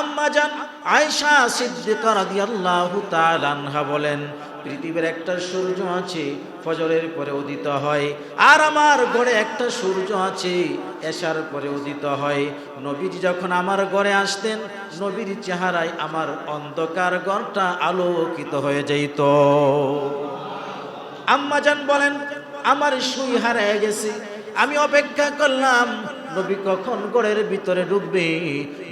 আম্মা জান আয়েশা সিদ্দিকা রাদিয়াল্লাহু তাআলা আনহা বলেন, পৃথিবীর একটা সূর্য আছে, ফজরের পরে উদিত হয়, আর আমার ঘরে একটা সূর্য আছে, এশার পরে উদিত হয়। নবীজি যখন আমার ঘরে আসতেন, নবীর চেহারায় আমার অন্ধকার ঘরটা আলোকিত হয়ে যাইত। আম্মাজান বলেন, আমার সুই হারায় গেছে, আমি অপেক্ষা করলাম নবী কখন গড়ের ভিতরে ঢুকবে?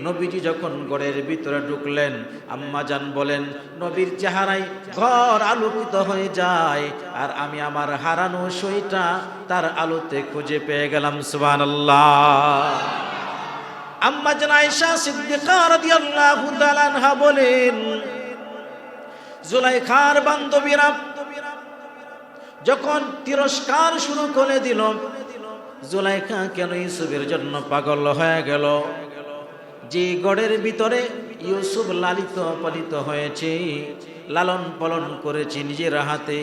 নবীজি যখন গড়ের ভিতরে ঢুকলেন, আম্মা আম্মাজান বলেন, নবীর চেহারায় ঘর আলোকিত হয়ে যায়, আর আমি আমার হারানো সইটা তার আলোতে খুঁজে পেয়ে গেলাম। সুবহানাল্লাহ। আম্মাজান আয়েশা সিদ্দিকা রাদিয়াল্লাহু তাআলা আনহা বলেন, জুলাইখার বান্ধবীরা, যখন তিরস্কার শুরু করে দিল জুলাইখা কেন ইউসুফের জন্য পাগল হয়ে গেল? যে গড়ের ভিতরে ইউসুফ লালিত পালিত হয়েছে, লালন পালন করেছে নিজের হাতে।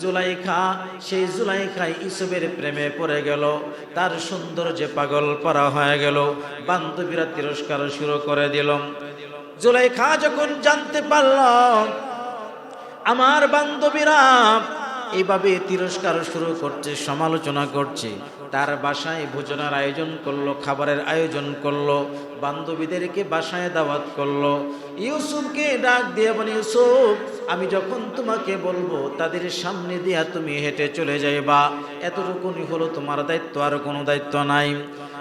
জুলাইখা, সেই জুলাইখাই ইউসুফের প্রেমে পড়ে গেল। তার সৌন্দর্যে পাগল পরা হয়ে গেল। বান্ধবীরা তিরস্কার শুরু করে দিল। জুলাইখা যখন জানতে পারল, আমার বান্ধবীরা এইভাবে তিরস্কার শুরু করছে, সমালোচনা করছে তার বাসায় ভোজনের আয়োজন করল, খাবারের আয়োজন করল, বান্ধবীদেরকে বাসায় দাওয়াত করল। ইউসুফকে ডাক দিয়ে বলে, ইউসুফ, আমি যখন তোমাকে বলব, তাদের সামনে দিয়া তুমি হেঁটে চলে যাইবা। এতটুকুনি হলো তোমার দায়িত্ব, আর কোনো দায়িত্ব নাই।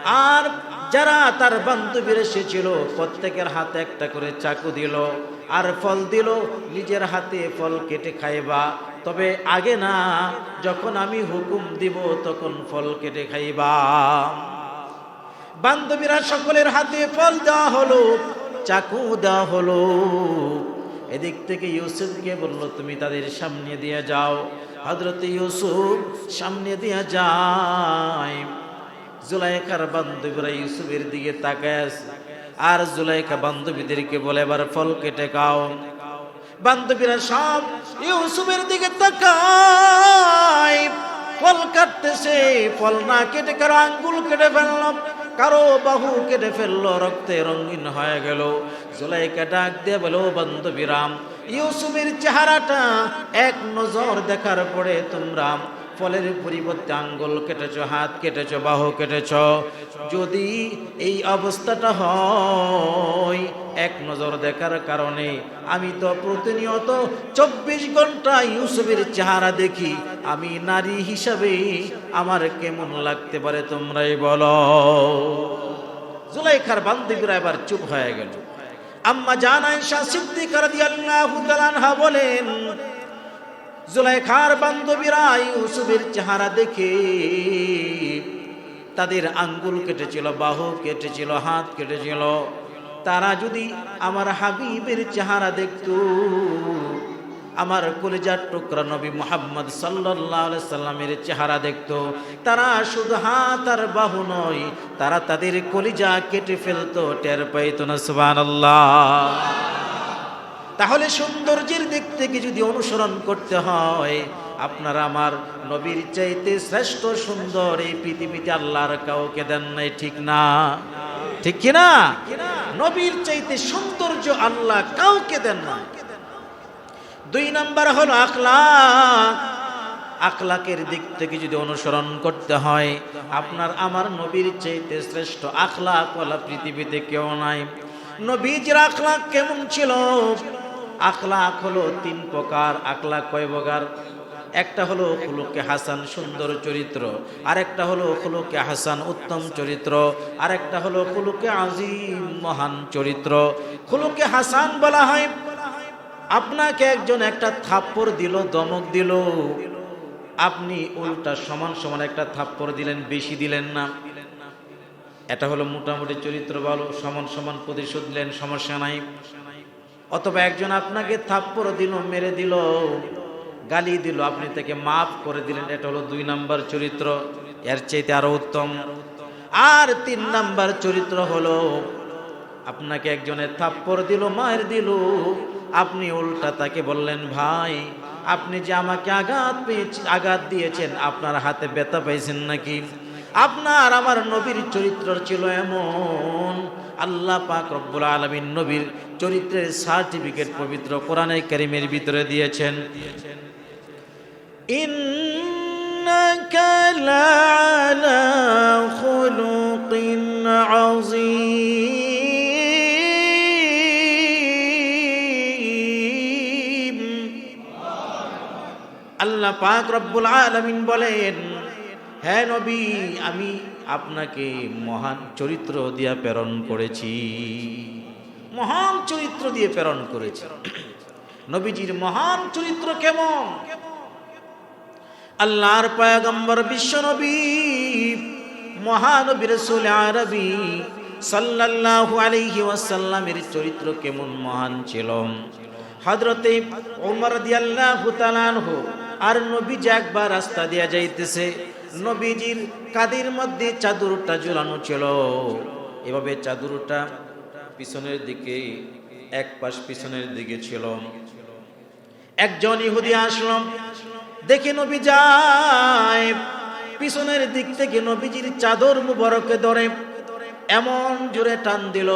আর যারা তার বান্ধবীর এসেছিল, প্রত্যেকের হাতে একটা করে চাকু দিল, আর ফল দিল, নিজের হাতে ফল কেটে খাইবা। তবে আগে না, যখন আমি হুকুম দিব তখন ফল কেটে খাইবা। বান্ধবীরা সকলের হাতে ফল দেওয়া হলো, চাকু দেওয়া হলো। এদিক থেকে ইউসুফকে বলল, তুমি তাদের সামনে দিয়ে যাও। হজরত ইউসুফ, সামনে দিয়ে যায় জুলাইকার বান্ধবীরা ইউসুফের দিকে তাকায় আর জুলাইখা বান্ধবীদেরকে বলে, এবার ফল কেটে খাও। বান্ধবীরা সব ইউসুফের দিকে তাকায়, ফল কাটতেছে, ফল না কেটে কারও আঙ্গুল কেটে ফেলল, কারও বাহু কেটে ফেলল, রক্তে রঙিন হয়ে গেল। জুলাইকা ডাক দিয়ে বলো বান্ধবীরাম, ইউসুফের চেহারাটা এক নজর দেখার পরে তোমরা ফলের পরিবর্তে আঙ্গুল কেটেছ, হাত কেটেছ, বাহু কেটেছ। যদি এই অবস্থাটা হয়, এক নজর দেখার কারণে আমি তো প্রতিনিয়ত চব্বিশ ঘণ্টা ইউসুফের চেহারা দেখি। আমি নারী হিসাবে আমার কেমন লাগতে পারে তোমরাই বলো। জুলাইখার বান্ধবীরা এবার চুপ হয়ে গেল। আম্মা জানাই শাহ সিদ্দিক রাদিয়াল্লাহু তাআলা আনহা বলেন জুলাইখার বান্ধবীরা ইউসুফের চেহারা দেখে তাদের আঙ্গুল কেটেছিল, বাহু কেটেছিল, হাত কেটেছিল। তারা যদি আমার হাবিবের চেহারা দেখত, আমার কলেজার টুকরা নবী মোহাম্মদ সাল্লাহ সাল্লামের চেহারা দেখতো। তারা শুধু হাত আর বাহু নয়, তারা তাদের কলিজা কেটে ফেলতো, টের পাইতো না সুবান তাহলে সৌন্দর্যের দিক থেকে যদি অনুসরণ করতে হয়, আপনারা আমার নবীর চাইতে শ্রেষ্ঠ সুন্দর এই পৃথিবীতে আল্লাহর কাউকে দেন নাই, ঠিক না? ঠিক কিনা নবীর চাইতে সৌন্দর্য আল্লাহ কাউকে দেন না দুই নাম্বার হলো আখলাক। আখলাকের দিক থেকে যদি অনুসরণ করতে হয়, আপনার আমার নবীর চাইতে শ্রেষ্ঠ আখলাক ওলা পৃথিবীতে কেউ নাই। নবীজির আখলাক কেমন ছিল? আখলাক হলো তিন প্রকার, আখলাক কয় প্রকার? একটা হলো খুলুকে হাসান, সুন্দর চরিত্র। আরেকটা হলো খুলুকে হাসান, উত্তম চরিত্র। আরেকটা হলো খুলুকে আজিম, মহান চরিত্র। খুলুকে হাসান বলা হয়, আপনাকে একজন একটা থাপ্পড় দিল, দমক দিল। আপনি উল্টা সমান সমান একটা থাপ্পড় দিলেন, বেশি দিলেন না। এটা হলো মোটামুটি চরিত্র ভালো, সমান সমান প্রতিশোধ দিলেন সমস্যা নাই। অথবা একজন আপনাকে থাপ্পড় দিল, মেরে দিল, গালি দিল, আপনি তাকে মাফ করে দিলেন, এটা হলো দুই নাম্বার চরিত্র, এর চাইতে আরও উত্তম। আর তিন নাম্বার চরিত্র হলো, আপনাকে একজনের থাপ্পড় দিল মায়ের দিল, আপনি উল্টা তাকে বললেন, ভাই, আপনি যে আমাকে আঘাত পেয়েছেন আঘাত দিয়েছেন, আপনার হাতে ব্যথা পাইছেন নাকি? আপনার, আমার নবীর চরিত্র ছিল এমন আল্লাহ পাক রব্বুল আলমিন নবীর চরিত্রের সার্টিফিকেট পবিত্র কোরআনে কারিমের ভিতরে দিয়েছেন إنك لعلى خلق عظيم আল্লাহ পাক রব্বুল আলামিন বলেন হ্যাঁ নবী আমি আপনাকে মহান চরিত্র দিয়া প্রেরণ করেছি। মহান চরিত্র দিয়ে প্রেরণ করেছি। নবীজির মহান চরিত্র কেমন? আল্লাহর পয়গম্বর বিশ্ব নবী, মহানবী রসুল আরবি সাল্লাল্লাহু আলাইহি ওয়াসাল্লামের চরিত্র কেমন মহান ছিল। হযরতে ওমর রাদিয়াল্লাহু তাআলা আর নবীজি একবার রাস্তা দিয়া যাইতেছে। নবীজির কাদের মধ্যে চাদরটা ঝুলানো ছিল। এভাবে চাদরটা পিছনের দিকে, এক পাশ পিছনের দিকে ছিল। একজন ইহুদি আসলাম দেখে নবী যায়। পিছনের দিক থেকে নবীজির চাদর মুবারকে ধরে। এমন জোরে টান দিল।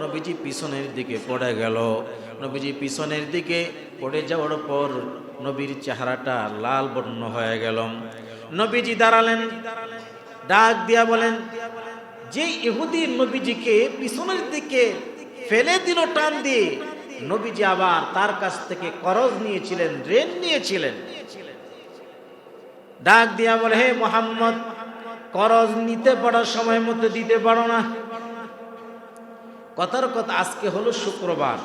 নবীজি পিছনের দিকে পড়ে গেল। নবীজি পিছনের দিকে পড়ে যাওয়ার পর নবীর চেহারাটা লাল বর্ণ হয়ে গেল। নবীজি দাঁড়ালেন, ডাক দিয়া বলেন, যে ইহুদি নবীজিকে পিছনের দিকে ফেলে দিল, টান দিয়ে নবীজি আবার তার কাছ থেকে করজ নিয়েছিলেন রেন নিয়েছিলেন। ডাক দিয়া বলে, হে মোহাম্মদ, করজ নিতে পারার সময় মতো দিতে পারো না। কথার কথা আজকে হলো শুক্রবার।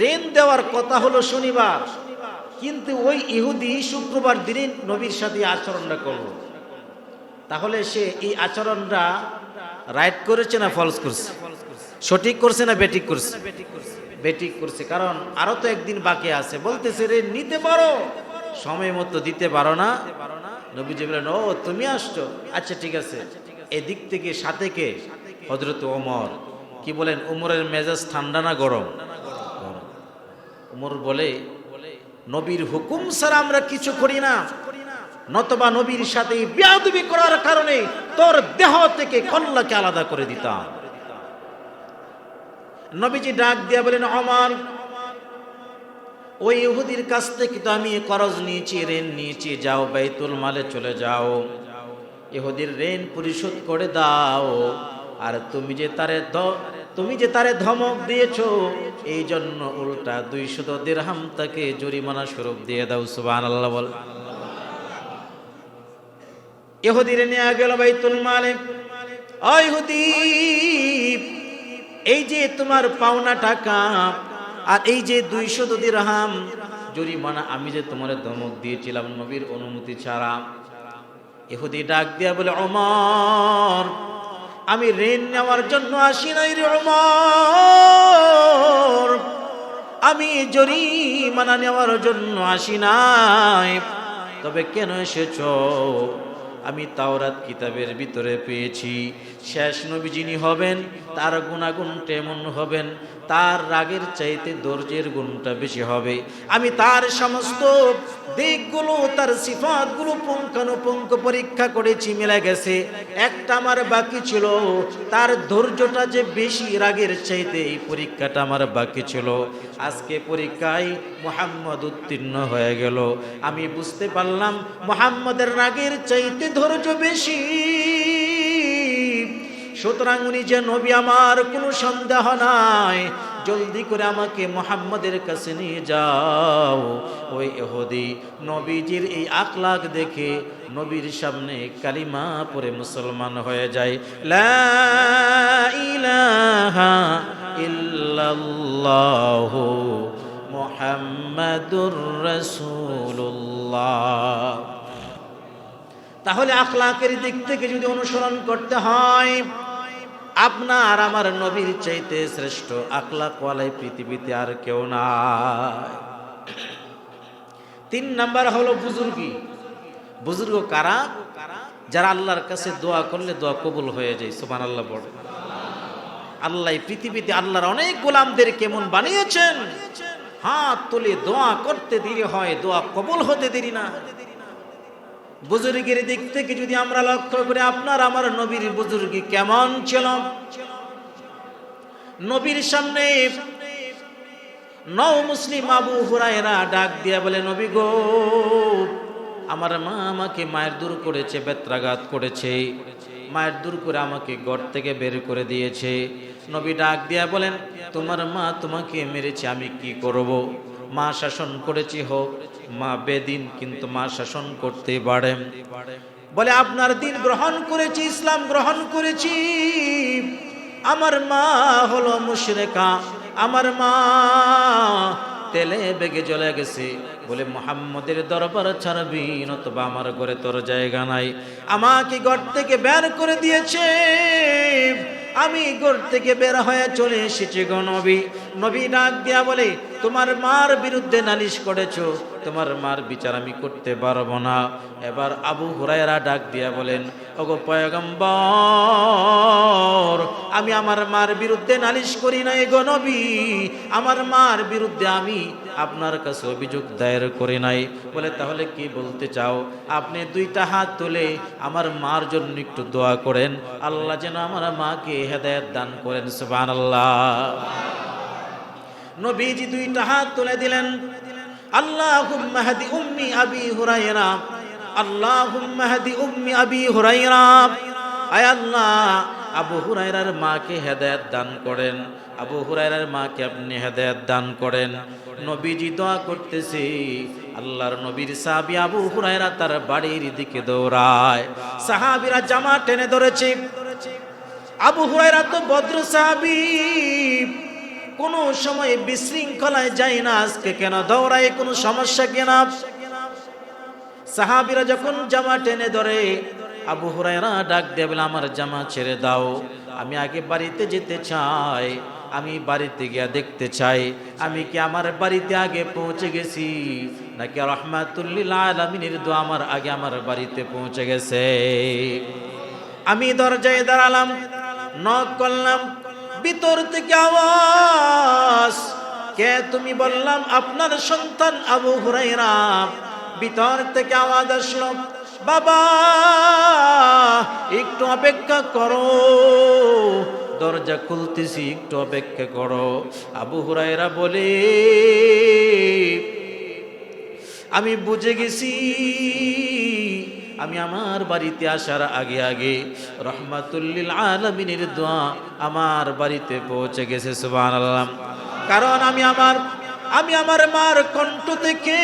রেন দেওয়ার কথা হলো শনিবার। কিন্তু ওই ইহুদি শুক্রবার দিনে নবীর সাথে আচরণটা করল। তাহলে সে এই আচরণটা রাইট করেছে না ফলস করছে? সঠিক করছে না বেটিক করছে? বেটিক করছে, কারণ আরও তো একদিন বাকি আছে। বলতেছে, রে, নিতে পারো। সময় মতো দিতে পারো না। নবীজি বলেন ও, তুমি আসছো? আচ্ছা ঠিক আছে। এদিক থেকে সাথে কে? হজরত ওমর। কি বলেন উমরের মেজাজ ঠান্ডা না গরম। উমর বলে নবীর হুকুম ছাড়া আমরা কিছু করি না। নতবা নবীর সাথে বিয়াদবি করার কারণে তোর দেহ থেকে কল্লাকে আলাদা করে দিতাম। নবীজি ডাক দিয়া বলেন আমার ওই ইহুদির কাছ থেকে তো আমি করজ নিয়েছি, ঋণ নিয়েছি। যাও বাইতুল মালে চলে যাও। ইহুদির ঋণ পরিশোধ করে দাও। আর তুমি যে তারে তুমি যে তারে ধমক দিয়েছ এই জন্য উল্টা দুইশত দিরহাম তাকে জরিমানা স্বরূপ দিয়ে দাও সুবান আল্লাহ বল। ইহুদিরে নিয়ে গেল বাইতুল মালে। ও ইহুদি, এই যে তোমার পাওনা টাকা আর এই যে দুইশত দিরহাম জরিমানা, আমি যে তোমার ধমক দিয়েছিলাম নবীর অনুমতি ছাড়া। ইহুদি ডাক দিয়া বলে অমর আমি ঋণ নেওয়ার জন্য আসি নাই রে আমি জরিমানা নেওয়ার জন্য আসি নাই। তবে কেন এসেছ? আমি তাওরাত কিতাবের ভিতরে পেয়েছি। শেষ নবী যিনি হবেন তার গুণাগুণ তেমন হবেন, তার রাগের চাইতে ধৈর্যের গুণটা বেশি হবে। আমি তার সমস্ত দিকগুলো, তার সিফাতগুলো পুঙ্খানুপুঙ্খ পরীক্ষা করেছি, মিলে গেছে। একটা আমার বাকি ছিল, তার ধৈর্যটা যে বেশি, রাগের চাইতে এই পরীক্ষাটা আমার বাকি ছিল। আজকে পরীক্ষায় মোহাম্মদ উত্তীর্ণ হয়ে গেল। আমি বুঝতে পারলাম, মোহাম্মদের রাগের চাইতে ধৈর্য বেশি। সুতরাং উনি যে নবী, আমার কোনো সন্দেহ নাই। জলদি করে আমাকে মোহাম্মদের কাছে নিয়ে যাও। ওই এহুদি নবীজির এই আখলাখ দেখে নবীর সামনে কালিমা পরে মুসলমান হয়ে যায়। লা ইলাহা ইল্লাল্লাহু মুহাম্মাদুর রাসূলুল্লাহ। তাহলে আখলাকের দিক থেকে যদি অনুসরণ করতে হয় আপনার আমার নবীর চাইতে শ্রেষ্ঠ আখলাক ওয়ালাই পৃথিবীতে আর কেউ নাই। তিন নাম্বার হলো বুজুর্গি। বুজুর্গ কারা? যারা আল্লাহর কাছে দোয়া করলে দোয়া কবুল হয়ে যায় সুবান আল্লাহ বড় আল্লাহ পৃথিবীতে আল্লাহর অনেক গোলামদের কেমন বানিয়েছেন? হাত তুলে দোয়া করতে দেরি হয়, দোয়া কবুল হতে দেরি না। বুজুর্গের দিক থেকে যদি আমরা লক্ষ্য করি, আপনার আমার নবীর বুজুর্গি কেমন ছিল? নবীর সামনে নও মুসলিম আবু হুরায়রা ডাক দিয়া বলে, নবী গো, আমার মা আমাকে মায়ের দূর করেছে, বেত্রাঘাত করেছে। মায়ের দূর করে আমাকে ঘর থেকে বের করে দিয়েছে। নবী ডাক দিয়া বলেন, তোমার মা তোমাকে মেরেছে, আমি কি করব? মা শাসন করেছি হোক মা বেদিন কিন্তু মা শাসন করতে পারে। বলে, আপনার দিন গ্রহণ করেছি, ইসলাম গ্রহণ করেছি। আমার মা হলো মুশরেকা, আমার মা তেলে বেগে চলে গেছে। বলে, মোহাম্মদের দরবার ছাড়বি, নতবা আমার ঘরে তোর জায়গা নাই। আমাকে ঘর থেকে বের করে দিয়েছে। আমি ঘর থেকে বের হয়ে চলে এসেছি গো নবী ডাক দিয়া বলে, তোমার মার বিরুদ্ধে নালিশ করেছ, তোমার মার বিচার আমি করতে পারব না। এবার আবু হুরায়রা ডাক দিয়া বলেন, ওগো পয়গম্বর, আমি আমার মার বিরুদ্ধে নালিশ করি না গো নবী। আমার মার বিরুদ্ধে আমি আপনার কাছে অভিযোগ দায়ের করি নাই। বলে, তাহলে কি বলতে চাও? আপনি দুইটা হাত তুলে আমার মার জন্য একটু দোয়া করেন। আল্লাহ যেন আমার মাকে হেদায়ত দান করেন, সুবহানাল্লাহ। নবীজি দুইটা হাত তুলে দিলেন। আল্লাহুম্মা হাদি উম্মি আবি হাদি উম্মি আবি আল্লাহ, আবু হুরায়রার মাকে দান করেন। আবু হুরায়রার মাকে আপনি দান করেন। নবীজি করতেছে, আল্লাহর নবীর সাহাবী আবু হুরায়রা তার বাড়ির দিকে দৌড়ায়। সাহাবিরা জামা টেনে ধরেছে। আবু হুরাইরা তো ভদ্র সাহাবী। কোনো সময় বিশৃঙ্খলায় যাই না আজকে কেন? দৌড়ায় কোনো সমস্যা কেনা সাহাবিরা যখন জামা টেনে ধরে, আবু হুরায়রা ডাক দিয়ে বলে, আমার জামা ছেড়ে দাও, আমি আগে বাড়িতে যেতে চাই, আমি বাড়িতে গিয়া দেখতে চাই, আমি কি আমার বাড়িতে আগে পৌঁছে গেছি? নাকি রহমাতুল্লিল আলমিনের আমার আগে আমার বাড়িতে পৌঁছে গেছে? আমি দরজায় দাঁড়ালাম নক করলাম ভিতর থেকে আওয়াজ। কে তুমি বললাম, আপনার সন্তান আবু হুরাইরা ভিতর থেকে আওয়াজ আসলো, বাবা, একটু অপেক্ষা করো। দরজা খুলতেছি, একটু অপেক্ষা করো। আবু হুরাইরা বলে, আমি বুঝে গেছি। আমি আমার বাড়িতে আসার আগে আগে রহমাতুল্লিল আলমিনের দোয়া আমার বাড়িতে পৌঁছে গেছে সুবান আল্লাহ কারণ আমি আমার আমি আমার মার কণ্ঠ থেকে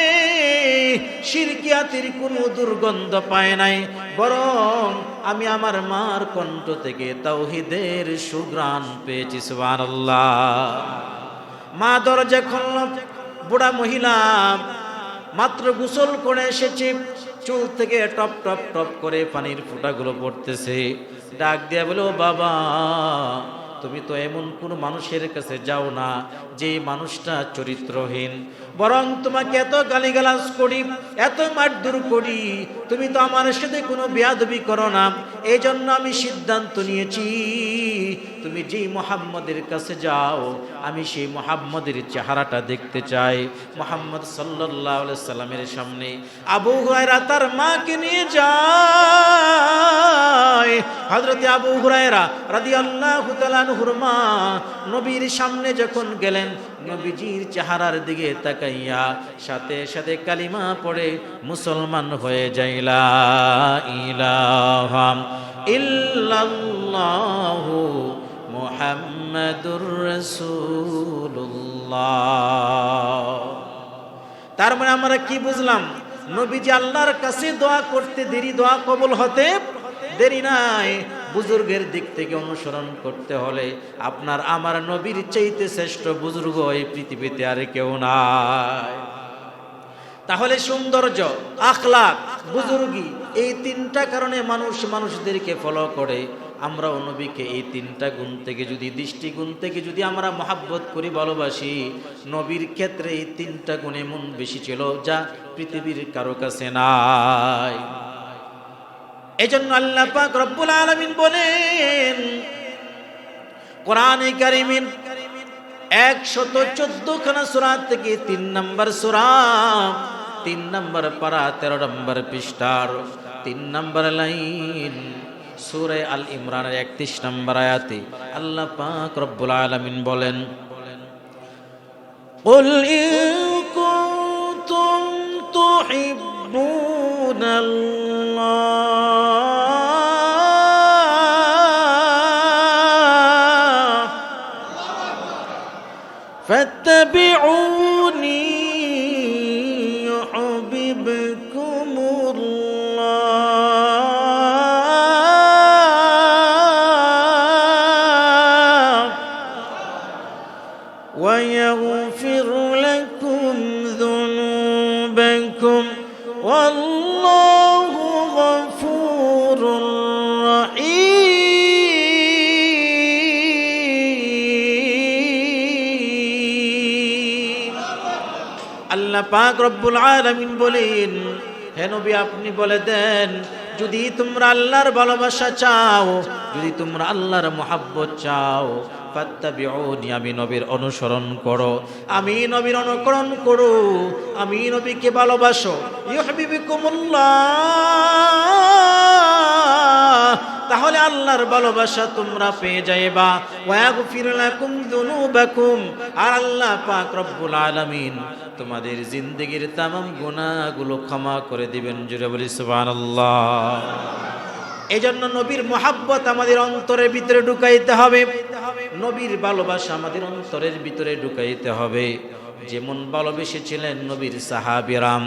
শিরকিয়াতির কোনো দুর্গন্ধ পায় নাই, বরং আমি আমার মার কণ্ঠ থেকে তাওহিদের সুগ্রাণ পেয়েছি সুবান মা দরজা খুলল, বুড়া মহিলা মাত্র গোসল করে এসেছে। চুল থেকে টপ টপ টপ করে পানির ফোঁটাগুলো পড়তেছে। ডাক দিয়া বলে বাবা, তুমি তো এমন কোন মানুষের কাছে যাও না, যে মানুষটা চরিত্রহীন। বরং তোমাকে এত গালিগালাজ করি, এত মারধর করি, তুমি তো আমার সাথে কোনো বেয়াদবি করো না। এই জন্য আমি সিদ্ধান্ত নিয়েছি তুমি যেই মোহাম্মদের কাছে যাও, আমি সেই মোহাম্মদের চেহারাটা দেখতে চাই। মোহাম্মদ সাল্লাহ সাল্লামের সামনে আবু হুরায়রা তার মাকে নিয়ে যায়। হজরত আবু হুরায়রা রাদি আল্লাহ হুরমা নবীর সামনে যখন গেলেন নবীজির চেহারার দিকে তাকাইয়া সাথে সাথে কালিমা পড়ে মুসলমান হয়ে যাইলা ইলাহাম ইল্লাল্লাহু মুহাম্মাদুর রাসূলুল্লাহ। তার মানে আমরা কি বুঝলাম? নবীজি আল্লাহর কাছে দোয়া করতে দেরি, দোয়া কবুল হতে দেরি নাই। বুজুর্গের দিক থেকে অনুসরণ করতে হলে আপনার আমার নবীর চাইতে শ্রেষ্ঠ বুজুর্গ এই পৃথিবীতে আর কেউ নাই। তাহলে সৌন্দর্য, আখলাক, বুজুর্গি এই তিনটা কারণে মানুষ মানুষদেরকে ফলো করে। আমরা নবীকে এই তিনটা গুণ থেকে যদি, দৃষ্টিগুণ থেকে যদি আমরা মহাব্বত করি, ভালোবাসি, নবীর ক্ষেত্রে এই তিনটা গুণ এমন বেশি ছিল যা পৃথিবীর কারও কাছে নাই। এই জন্য আল্লাহ পাক রব্বুল আলমিন বলেন কোরআনে কারিমিন একশত চোদ্দ খানা সুরা থেকে তিন নম্বর সুরা তিন নম্বর পারা তেরো নম্বর পৃষ্ঠার তিন নম্বর লাইন সূরা আল ইমরানের 31 নম্বর আয়াতে আল্লাহ পাক রব্বুল আলামিন বলেন قل إن كنتم تحبون الله আল্লাহ পাক রব্বুল আলামিন বলেন, হে নবী, আপনি বলে দেন, যদি তোমরা আল্লাহর ভালোবাসা চাও, যদি তোমরা আল্লাহর মোহাব্বত চাও আমি নবীর অনুসরণ করো, আমি নবীর অনুকরণ করো, আমি নবীকে ভালোবাসো। ইউহিবিকুমুল্লাহ তাহলে আল্লাহর ভালোবাসা তোমরা পেয়ে যাইবা। যুনুবাকুম। আর আল্লাহ পাক রব্বুল আলামিন তোমাদের জিন্দেগির তামাম গুনাহগুলো ক্ষমা করে দিবেন জুড়ে বলি সুবহানাল্লাহ। এই জন্য নবীর মোহাব্বত আমাদের অন্তরের ভিতরে ঢুকাইতে হবে। নবীর ভালোবাসা আমাদের অন্তরের ভিতরে ঢুকাইতে হবে। যেমন ভালোবেসেছিলেন নবীর সাহাবিরাম।